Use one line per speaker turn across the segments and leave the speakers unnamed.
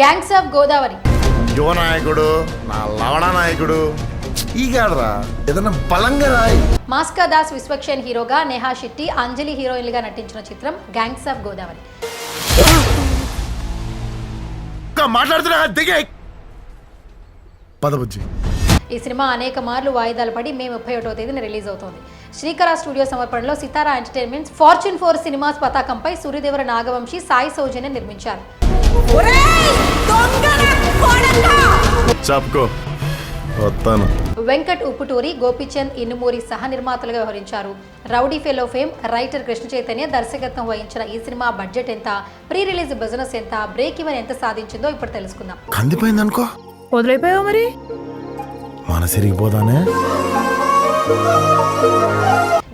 Gangs of Godavari
యువ నాయకుడు నా లవణ నాయకుడు. ఈగాడరా ఏదన్నా బలంగా రాయి.
మాస్కా దాస్ విశ్వక్షేణ్ హీరోగా నేహా శెట్టి అంజలి హీరోయిన్లుగా నటించిన చిత్రం గ్యాంగ్స్ ఆఫ్ గోదావరి
ఇంకా మాట్లాడుతున్నా దిగే. పదబుజ్జి.
ఈ సినిమా అనేక మార్లు వాయిదాలు పడి మే ముప్పై ఒకటో తేదీన రిలీజ్ అవుతోంది. శ్రీకర స్టూడియో సమర్పణలో Sithara entertainments fortune four cinemas పతాకంపై సూర్యదేవర నాగవంశి సాయి సౌజన్య నిర్మించారు.
చెప్పుకో వస్తాను.
వెంకట్ ఉప్పుటూరి గోపిచంద్ ఇన్నుమూరి సహ నిర్మాతలుగా వ్యవహరించారు. Rowdy fellow fame writer Krishna Chaitanya దర్శకత్వం వహించిన ఈ సినిమా బడ్జెట్ ఎంత ప్రీ రిలీజ్ బిజినెస్ ఎంత బ్రేక్ ఈవెన్ ఎంత సాధించిందో ఇప్పుడు తెలుసుకుందాం.
కందిపోయింది అనుకో
వదిలేపోయావు మరి?
మన సిరిగిపోదానే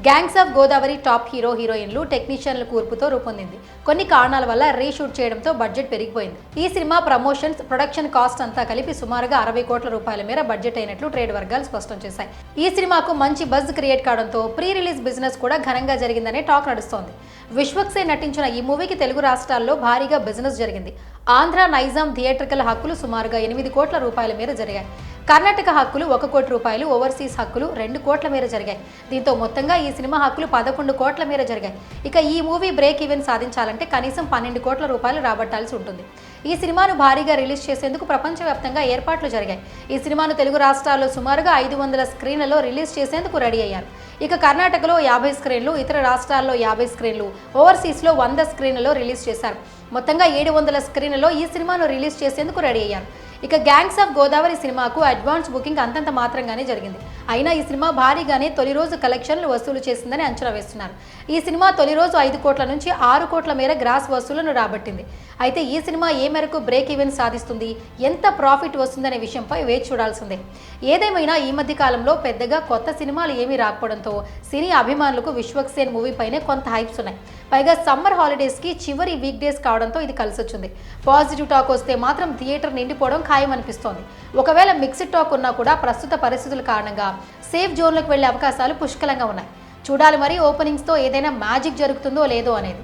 gangs of Godavari top hero హీరోయిన్లు టెక్నీషియన్ల కూర్పుతో రూపొందింది. కొన్ని కారణాల వల్ల రీషూట్ చేయడంతో బడ్జెట్ పెరిగిపోయింది. ఈ సినిమా ప్రమోషన్స్ ప్రొడక్షన్ కాస్ట్ అంతా కలిపి సుమారుగా అరవై కోట్ల రూపాయల మేర బడ్జెట్ అయినట్లు ట్రేడ్ వర్గాలు స్పష్టం చేశాయి. ఈ సినిమాకు మంచి బజ్ క్రియేట్ కావడంతో ప్రీ రిలీజ్ బిజినెస్ కూడా ఘనంగా జరిగిందనే టాక్ నడుస్తోంది. విశ్వక్సే నటించిన ఈ మూవీకి తెలుగు రాష్ట్రాల్లో భారీగా బిజినెస్ జరిగింది. ఆంధ్ర నైజాం థియేట్రికల్ హక్కులు సుమారుగా ఎనిమిది కోట్ల రూపాయల మేర జరిగాయి. కర్ణాటక హక్కులు ఒక కోటి రూపాయలు ఓవర్సీస్ హక్కులు రెండు కోట్ల మేర జరిగాయి. దీంతో మొత్తంగా ఈ సినిమా హక్కులు పదకొండు కోట్ల మేర జరిగాయి. ఇక ఈ మూవీ బ్రేక్ ఈవెన్ సాధించాలంటే కనీసం పన్నెండు కోట్ల రూపాయలు రాబట్టాల్సి ఉంటుంది. ఈ సినిమాను భారీగా రిలీజ్ చేసేందుకు ప్రపంచవ్యాప్తంగా ఏర్పాట్లు జరిగాయి. ఈ సినిమాను తెలుగు రాష్ట్రాల్లో సుమారుగా ఐదు వందల స్క్రీన్లలో రిలీజ్ చేసేందుకు రెడీ అయ్యారు. ఇక కర్ణాటకలో యాభై స్క్రీన్లు ఇతర రాష్ట్రాల్లో యాభై స్క్రీన్లు ఓవర్సీస్లో వంద స్క్రీన్లలో రిలీజ్ చేశారు. మొత్తంగా ఏడు వందల స్క్రీన్లలో ఈ సినిమాను రిలీజ్ చేసేందుకు రెడీ అయ్యారు. ఇక గ్యాంగ్స్ ఆఫ్ గోదావరి సినిమాకు అడ్వాన్స్ బుకింగ్ అంతంత మాత్రంగానే జరిగింది. అయినా ఈ సినిమా భారీగానే తొలి రోజు కలెక్షన్లు వసూలు చేసిందని అంచనా వేస్తున్నారు. ఈ సినిమా తొలి రోజు ఐదు కోట్ల నుంచి ఆరు కోట్ల మేర గ్రాస్ వసూలను రాబట్టింది. అయితే ఈ సినిమా ఏ మేరకు బ్రేక్ ఈవెన్ సాధిస్తుంది? ఎంత ప్రాఫిట్ వస్తుందనే విషయంపై వేచి చూడాల్సిందే. ఏదేమైనా ఈ మధ్య కాలంలో పెద్దగా కొత్త సినిమాలు ఏమీ రాకపోవడంతో సినీ అభిమానులకు విశ్వక్సేన్ మూవీ పైనే కొంత హైప్స్ ఉన్నాయి. పైగా సమ్మర్ హాలిడేస్కి చివరి వీక్ డేస్ కావడంతో ఇది కలిసొచ్చింది. పాజిటివ్ టాక్ వస్తే మాత్రం థియేటర్ నిండిపోవడం ఖాయం అనిపిస్తోంది ఒకవేళ మిక్స్డ్ టాక్ ఉన్నా కూడా ప్రస్తుత పరిస్థితుల కారణంగా సేఫ్ జోన్లకు వెళ్ళే అవకాశాలు పుష్కలంగా ఉన్నాయి. చూడాలి మరి ఓపెనింగ్స్తో ఏదైనా మ్యాజిక్ జరుగుతుందో లేదో అనేది.